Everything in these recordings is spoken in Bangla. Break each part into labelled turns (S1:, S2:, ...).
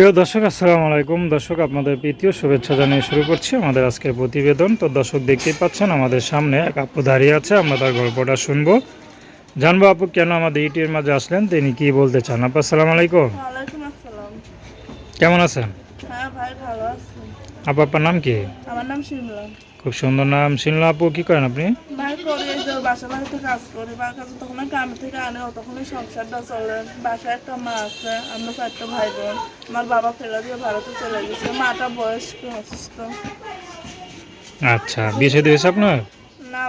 S1: প্রিয় দর্শক আসসালামু আলাইকুম। দর্শক আপনাদের প্রীতীয় শুভেচ্ছা জানিয়ে শুরু করছি আমাদের আজকের প্রতিবেদন। তো দর্শক দেখতেই পাচ্ছেন আমাদের সামনে এক আপু দাঁড়িয়ে আছে। আমরা তার গল্পটা শুনব। জানব আপু কেন আমাদের ইটির মাঝে আসলেন? তিনি কি বলতে চান? আপা আসসালামু আলাইকুম। কেমন আছেন?
S2: আপা ভাই
S1: আপু আপনার নাম কি?
S2: আমার নাম শিমলা।
S1: খুব সুন্দর নাম শুনলাম আপু কি করেন আপনি?
S2: ভাই করে যে বাসা বাড়িতে কাজ করি। বা তখন গ্রাম থেকে আনে তখনই সংসারটা চলে। বাসায় একটা মা আছে আমরা চারটা ভাই বোন আমার বাবা ফেলা দিয়ে ভারতে চলে গেছে। মাটা বয়স্ক অসুস্থ।
S1: আচ্ছা বিয়ে দিয়েছে হয়েছে আপনার?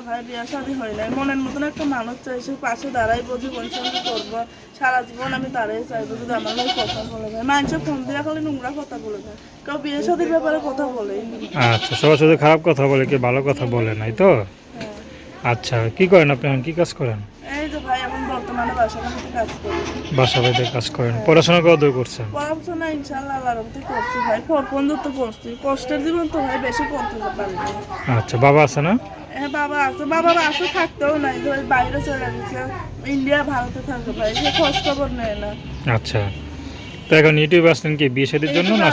S2: ভাই বিয়ে শাদী হয় নাই। মনের মতন একটা মানুষ চাইছে পাশে দাঁড়াইবো জীবন সঙ্গী করব। সারা জীবন আমি তারাই চাইব যদি আমার কথা বলে যায় মানুষের ফোন দিয়ে খালি নোংরা কথা বলে যায় কেউ বিয়ে শাদীর ব্যাপারে কথা বলেই না।
S1: আচ্ছা সবার সাথে খারাপ কথা বলে কি ভালো কথা বলে নাই তো? আচ্ছা কি করেন আপনি কি কাজ করেন?
S2: এই যে ভাই এখন বর্তমানে বাসা কাজ করি।
S1: বাসা বাড়িতে কাজ করেন। পড়াশোনা কত দূর করছেন?
S2: পড়াশোনা ইনশাল্লাহ আল্লাহর রহমতে করছি ভাই। পর্যন্ত পড়ছি। কষ্টের জীবন তো ভাই বেশি পারি
S1: আচ্ছা বাবা আছে না?
S2: হ্যাঁ বাবা আছে বাবা আছে থাকতেও নাই। বাইরে চলে গেছে। ইন্ডিয়া ভারতে থাকে ভাই। সে খোঁজ খবর নেয় না।
S1: আচ্ছা। তো এখন ইউটিউব আসলেন কি বিয়ে শাদীর জন্য না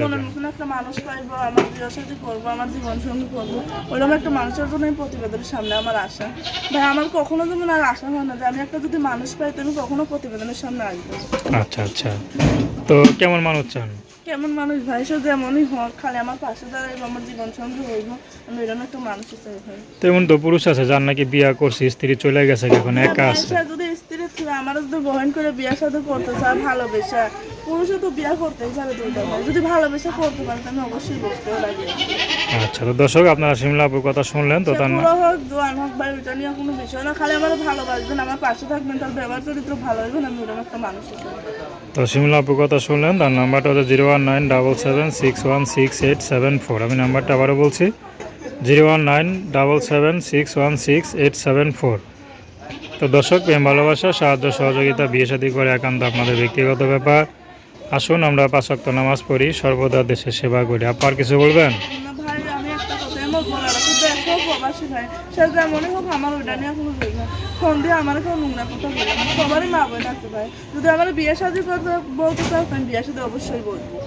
S1: জন্য?
S2: একটা মানুষ পাইবো আমার বিয়ে করব আমার জীবন সঙ্গী করব। ওইরকম একটা মানুষের জন্য এই প্রতিবেদনের সামনে আমার আশা। ভাই আমার কখনো যেমন আর আশা হয় না যে আমি একটা যদি মানুষ পাই তো আমি কখনো প্রতিবেদনের সামনে আসব।
S1: আচ্ছা আচ্ছা। তো কেমন মানুষ চান?
S2: কেমন মানুষ ভাই? সে যেমনই হোক খালি আমার পাশে দাঁড়াইব আমার জীবন সঙ্গে হইব। আমি এরকম একটা মানুষ চাই ভাই।
S1: তেমন তো পুরুষ আছে যার নাকি বিয়া করছে স্ত্রী চলে গেছে এখন একা আছে।
S2: যদি স্ত্রী ছিল আমার যদি বহন করে বিয়ে সাথে করতে চায় ভালোবেসে। পুরুষও তো বিয়ে পারে দুইটা যদি ভালোবেসে করতে পারে আমি অবশ্যই লাগে
S1: আচ্ছা তো দর্শক আপনারা শিমলা আপুর কথা শুনলেন তো তার
S2: পুরো হোক জোয়ান হোক ভাই ওইটা নিয়ে কোনো বিষয় না খালি আমার ভালোবাসবেন আমার পাশে থাকবেন তার ব্যবহার চরিত্র ভালো আমি ওরকম একটা মানুষ
S1: তো শিমলা আপুর কথা শুনলেন তার নাম্বারটা হচ্ছে zero one nine double seven six one six eight seven four. আমি নাম্বারটা আবারও বলছি zero one nine double seven six one six eight seven four. তো দর্শক প্রেম ভালোবাসা সাহায্য সহযোগিতা বিয়ে শাদী করে একান্ত আপনাদের ব্যক্তিগত ব্যাপার। আসুন, আমরা পাঁচক্ত নামাজ পড়ি, সর্বদা দেশে সেবা করি। আপনার কিছু বলবেন?
S2: যদি আমার বিয়ে শাদী করতে বলতে চাও বিয়ে শাদী অবশ্যই বলব।